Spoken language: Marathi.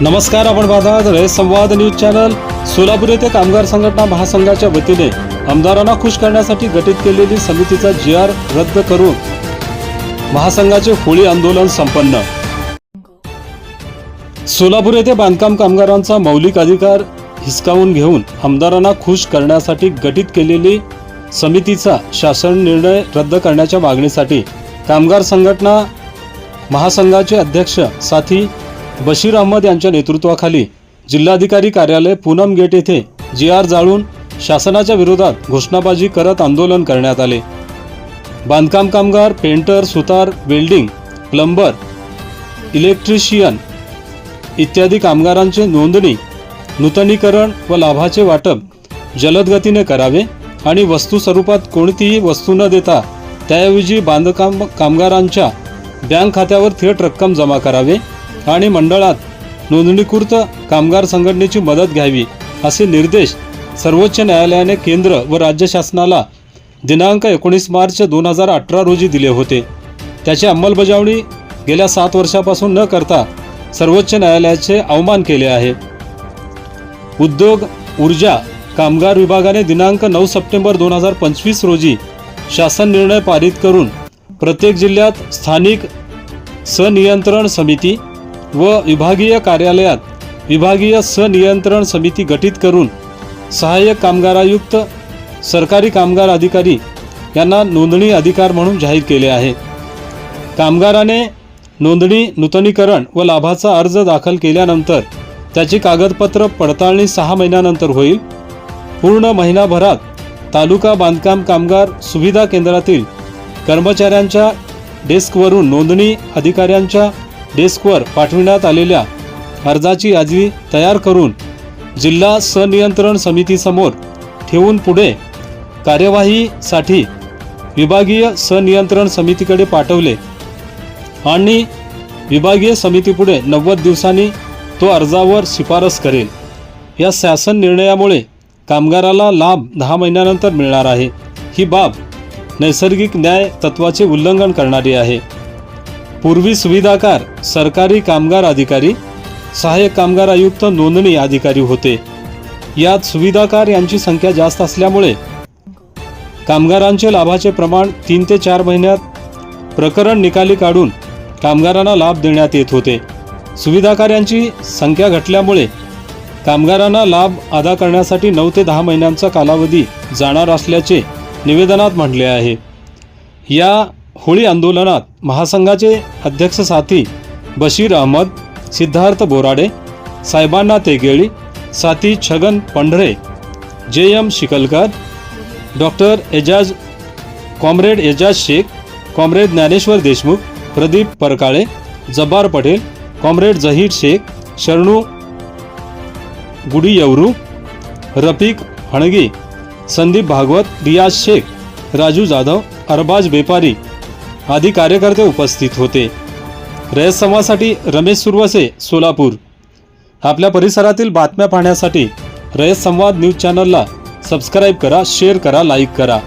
नमस्कार आपण पाहतात रयत संवाद न्यूज चॅनल. सोलापूर येथे कामगार संघटना महासंघाच्या वतीने आमदारांना खुश करण्यासाठी गठीत केलेली समितीचा जी आर रद्द करून महासंघाचे होळी आंदोलन संपन्न. सोलापूर येथे बांधकाम कामगारांचा मौलिक अधिकार हिसकावून घेऊन आमदारांना खुश करण्यासाठी गठीत केलेली समितीचा शासन निर्णय रद्द करण्याच्या मागणीसाठी कामगार संघटना महासंघाचे अध्यक्ष साथी बशीर अहमद यांच्या नेतृत्वाखाली जिल्हाधिकारी कार्यालय पूनम गेट येथे जी आर जाळून शासनाच्या विरोधात घोषणाबाजी करत आंदोलन करण्यात आले. बांधकाम कामगार पेंटर सुतार वेल्डिंग प्लंबर इलेक्ट्रिशियन इत्यादी कामगारांचे नोंदणी नूतनीकरण व लाभाचे वाटप जलद गतीने करावे आणि वस्तू स्वरूपात कोणतीही वस्तू न देता त्याऐवजी बांधकाम कामगारांच्या बँक खात्यावर थेट रक्कम जमा करावे. आणि मंडळात नोंदणीकृत कामगार संघटनेची मदत घ्यावी असे निर्देश सर्वोच्च न्यायालयाने केंद्र व राज्य शासनाला दिनांक एकोणीस मार्च दोन हजार अठरा रोजी दिले होते. त्याची अंमलबजावणी गेल्या सात वर्षापासून न करता सर्वोच्च न्यायालयाचे अवमान केले आहे. उद्योग ऊर्जा कामगार विभागाने दिनांक नऊ सप्टेंबर दोन हजार पंचवीस रोजी शासन निर्णय पारित करून प्रत्येक जिल्ह्यात स्थानिक सनियंत्रण समिती व विभागीय कार्यालयात विभागीय सनियंत्रण समिती गठीत करून सहाय्यक कामगारायुक्त सरकारी कामगार अधिकारी यांना नोंदणी अधिकार म्हणून जाहीर केले आहे. कामगाराने नोंदणी नूतनीकरण व लाभाचा अर्ज दाखल केल्यानंतर त्याची कागदपत्र पडताळणी सहा महिन्यानंतर होईल. पूर्ण महिनाभरात तालुका बांधकाम कामगार सुविधा केंद्रातील कर्मचाऱ्यांच्या डेस्कवरून नोंदणी अधिकाऱ्यांच्या डेस्कवर पाठविण्यात आलेल्या अर्जाची यादी तयार करून जिल्हा सनियंत्रण समितीसमोर ठेवून पुढे कार्यवाहीसाठी विभागीय सनियंत्रण समितीकडे पाठवले. आणि विभागीय समितीपुढे नव्वद दिवसांनी तो अर्जावर शिफारस करेल. या शासन निर्णयामुळे कामगाराला लाभ दहा महिन्यानंतर मिळणार आहे. ही बाब नैसर्गिक न्याय तत्वाचे उल्लंघन करणारी आहे. पूर्वी सुविधाकार सरकारी कामगार अधिकारी सहाय्यक कामगार आयुक्त नोंदणी अधिकारी होते. यात सुविधाकार यांची संख्या जास्त असल्यामुळे कामगारांचे लाभाचे प्रमाण तीन ते चार महिन्यात प्रकरण निकाली काढून कामगारांना लाभ देण्यात येत होते. सुविधाकार यांची संख्या घटल्यामुळे कामगारांना लाभ अदा करण्यासाठी नऊ ते दहा महिन्यांचा कालावधी जाणार असल्याचे निवेदनात म्हटले आहे. या होळी आंदोलनात महासंघाचे अध्यक्ष साथी बशीर अहमद सिद्धार्थ बोराडे साहेबांना तेगेळी साथी Chhagan Pandhare J M Shikalkar doctor Ejaz comrade Ejaz Shaikh comrade Dnyaneshwar Deshmukh Pradeep Parkale Jabbar Patel comrade Zaheer Shaikh Sharanu Gudiyavaru Rafiq Hangi Sandeep Bhagwat Riyaz Shaikh Raju Jadhav Arbaaz बेपारी आदी कार्यकर्ते उपस्थित होते. रयत संवादसाठी रमेश सुरवसे सोलापूर. आपल्या परिसरातील बातम्या पाहण्यासाठी रयत संवाद न्यूज चॅनलला सबस्क्राईब करा शेअर करा लाईक करा.